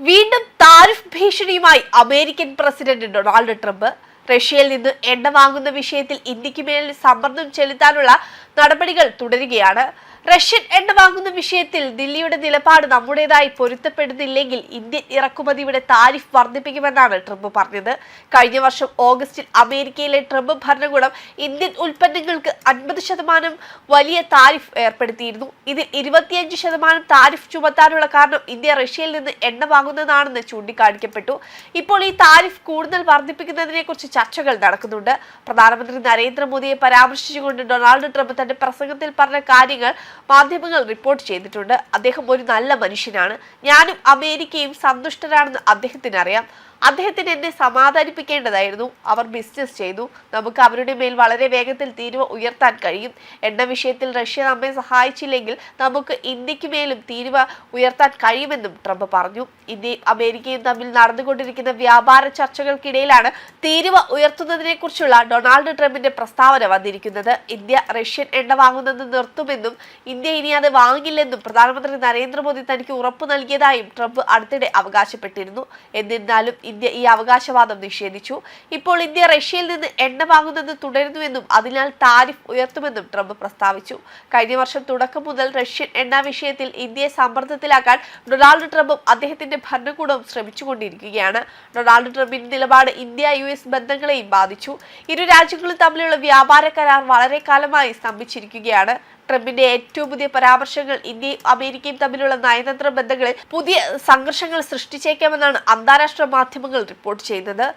വീണ്ടും താരിഫ് ഭീഷണിയുമായി American president Donald Trump റഷ്യയിൽ നിന്ന് എണ്ണ വാങ്ങുന്ന വിഷയത്തിൽ ഇന്ത്യയ്ക്ക് മേൽ സമ്മർദ്ദം ചെലുത്താനുള്ള നടപടികൾ തുടരുകയാണ്. റഷ്യൻ എണ്ണ വാങ്ങുന്ന വിഷയത്തിൽ ദില്ലിയുടെ നിലപാട് നമ്മുടേതായി പൊരുത്തപ്പെടുന്നില്ലെങ്കിൽ ഇന്ത്യൻ ഇറക്കുമതിയുടെ താരിഫ് വർദ്ധിപ്പിക്കുമെന്നാണ് ട്രംപ് പറഞ്ഞത്. കഴിഞ്ഞ വർഷം ഓഗസ്റ്റിൽ അമേരിക്കയിലെ ട്രംപ് ഭരണകൂടം ഇന്ത്യൻ ഉൽപ്പന്നങ്ങൾക്ക് അൻപത് ശതമാനം വലിയ താരിഫ് ഏർപ്പെടുത്തിയിരുന്നു. ഇതിൽ ഇരുപത്തിയഞ്ച് ശതമാനം താരിഫ് ചുമത്താനുള്ള കാരണം ഇന്ത്യ റഷ്യയിൽ നിന്ന് എണ്ണ വാങ്ങുന്നതാണെന്ന് ചൂണ്ടിക്കാണിക്കപ്പെട്ടു. ഇപ്പോൾ ഈ താരിഫ് കൂടുതൽ വർദ്ധിപ്പിക്കുന്നതിനെ കുറിച്ച് ചർച്ചകൾ നടക്കുന്നുണ്ട്. പ്രധാനമന്ത്രി നരേന്ദ്രമോദിയെ പരാമർശിച്ചുകൊണ്ട് ഡൊണാൾഡ് ട്രംപ് തന്റെ പ്രസംഗത്തിൽ പറഞ്ഞ കാര്യങ്ങൾ മാധ്യമങ്ങൾ റിപ്പോർട്ട് ചെയ്തിട്ടുണ്ട്. അദ്ദേഹം ഒരു നല്ല മനുഷ്യനാണ്. ഞാനും അമേരിക്കയും സന്തുഷ്ടരാണെന്ന് അദ്ദേഹത്തിന് അറിയാം അദ്ദേഹത്തിന് എന്നെ സമാധാനിപ്പിക്കേണ്ടതായിരുന്നു. അവർ ബിസിനസ് ചെയ്തു. നമുക്ക് അവരുടെ മേൽ വളരെ വേഗത്തിൽ തീരുവ ഉയർത്താൻ കഴിയും. എണ്ണ വിഷയത്തിൽ റഷ്യ നമ്മെ സഹായിച്ചില്ലെങ്കിൽ നമുക്ക് ഇന്ത്യയ്ക്ക് മേലും തീരുവ ഉയർത്താൻ കഴിയുമെന്നും ട്രംപ് പറഞ്ഞു. ഇന്ത്യയും അമേരിക്കയും തമ്മിൽ നടന്നുകൊണ്ടിരിക്കുന്ന വ്യാപാര ചർച്ചകൾക്കിടയിലാണ് തീരുവ ഉയർത്തുന്നതിനെ കുറിച്ചുള്ള ഡൊണാൾഡ് ട്രംപിന്റെ പ്രസ്താവന വന്നിരിക്കുന്നത്. ഇന്ത്യ റഷ്യൻ എണ്ണ വാങ്ങുന്നത് നിർത്തുമെന്നും ഇന്ത്യ ഇനി അത് വാങ്ങില്ലെന്നും പ്രധാനമന്ത്രി നരേന്ദ്രമോദി തനിക്ക് ഉറപ്പു നൽകിയതായും ട്രംപ് അടുത്തിടെ അവകാശപ്പെട്ടിരുന്നു. എന്നിരുന്നാലും ഇന്ത്യ ഈ അവകാശവാദം നിഷേധിച്ചു. ഇപ്പോൾ ഇന്ത്യ റഷ്യയിൽ നിന്ന് എണ്ണ വാങ്ങുന്നത് തുടരുന്നുവെന്നും അതിനാൽ താരിഫ് ഉയർത്തുമെന്നും ട്രംപ് പ്രസ്താവിച്ചു. കഴിഞ്ഞ വർഷം തുടക്കം മുതൽ റഷ്യൻ എണ്ണ വിഷയത്തിൽ ഇന്ത്യയെ സമ്മർദ്ദത്തിലാക്കാൻ ഡൊണാൾഡ് ട്രംപും അദ്ദേഹത്തിന്റെ ഭരണകൂടവും ശ്രമിച്ചുകൊണ്ടിരിക്കുകയാണ്. ഡൊണാൾഡ് ട്രംപിന്റെ നിലപാട് ഇന്ത്യ യു എസ് ബന്ധങ്ങളെയും ബാധിച്ചു. ഇരു രാജ്യങ്ങളും തമ്മിലുള്ള വ്യാപാര കരാർ വളരെ കാലമായി സ്തംഭിച്ചിരിക്കുകയാണ്. ട്രംപിന്റെ ഏറ്റവും പുതിയ പരാമർശങ്ങൾ ഇന്ത്യയും അമേരിക്കയും തമ്മിലുള്ള നയതന്ത്ര ബന്ധങ്ങളിൽ പുതിയ സംഘർഷങ്ങൾ സൃഷ്ടിച്ചേക്കാമെന്നാണ് അന്താരാഷ്ട്ര മാധ്യമങ്ങൾ റിപ്പോർട്ട് ചെയ്യുന്നത്.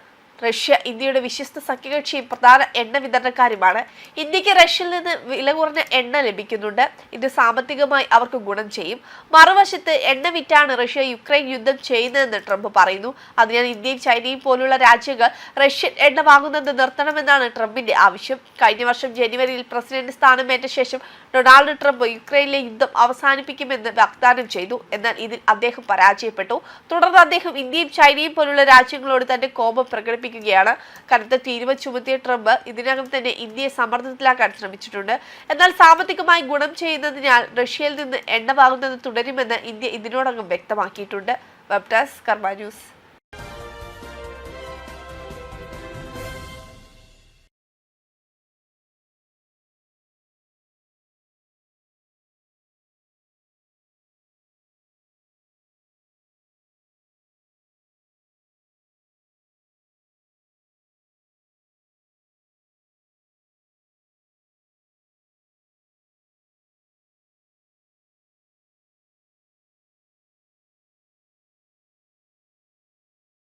റഷ്യ ഇന്ത്യയുടെ വിശ്വസ്ത സഖ്യകക്ഷിയും പ്രധാന എണ്ണ വിതരണക്കാരുമാണ്. ഇന്ത്യയ്ക്ക് റഷ്യയിൽ നിന്ന് വില കുറഞ്ഞ എണ്ണ ലഭിക്കുന്നുണ്ട്. ഇത് സാമ്പത്തികമായി അവർക്ക് ഗുണം ചെയ്യും. മറുവശത്ത് എണ്ണ വിറ്റാണ് റഷ്യ യുക്രൈൻ യുദ്ധം ചെയ്യുന്നതെന്ന് ട്രംപ് പറയുന്നു. അതിനാൽ ഇന്ത്യയും ചൈനയും പോലുള്ള രാജ്യങ്ങൾ റഷ്യൻ എണ്ണ വാങ്ങുന്നത് നിർത്തണമെന്നാണ് ട്രംപിന്റെ ആവശ്യം. കഴിഞ്ഞ വർഷം ജനുവരിയിൽ പ്രസിഡന്റ് സ്ഥാനമേറ്റ ശേഷം ഡൊണാൾഡ് ട്രംപ് യുക്രൈനിലെ യുദ്ധം അവസാനിപ്പിക്കുമെന്ന് വാഗ്ദാനം ചെയ്തു. എന്നാൽ ഇതിൽ അദ്ദേഹം പരാജയപ്പെട്ടു. തുടർന്ന് അദ്ദേഹം ഇന്ത്യയും ചൈനയും പോലുള്ള രാജ്യങ്ങളോട് തന്റെ കോപം പ്രകടിപ്പിക്കുകയാണ് കനത്ത തീരുവ ചുമത്തിയ ട്രംപ് ഇതിനകം തന്നെ ഇന്ത്യയെ സമ്മർദ്ദത്തിലാക്കാൻ ശ്രമിച്ചിട്ടുണ്ട്. എന്നാൽ സാമ്പത്തികമായി ഗുണം ചെയ്യുന്നതിനാൽ റഷ്യയിൽ നിന്ന് എണ്ണ വാങ്ങുന്നത് തുടരുമെന്ന് ഇന്ത്യ ഇതിനോടകം വ്യക്തമാക്കിയിട്ടുണ്ട്. Web desk Karma news.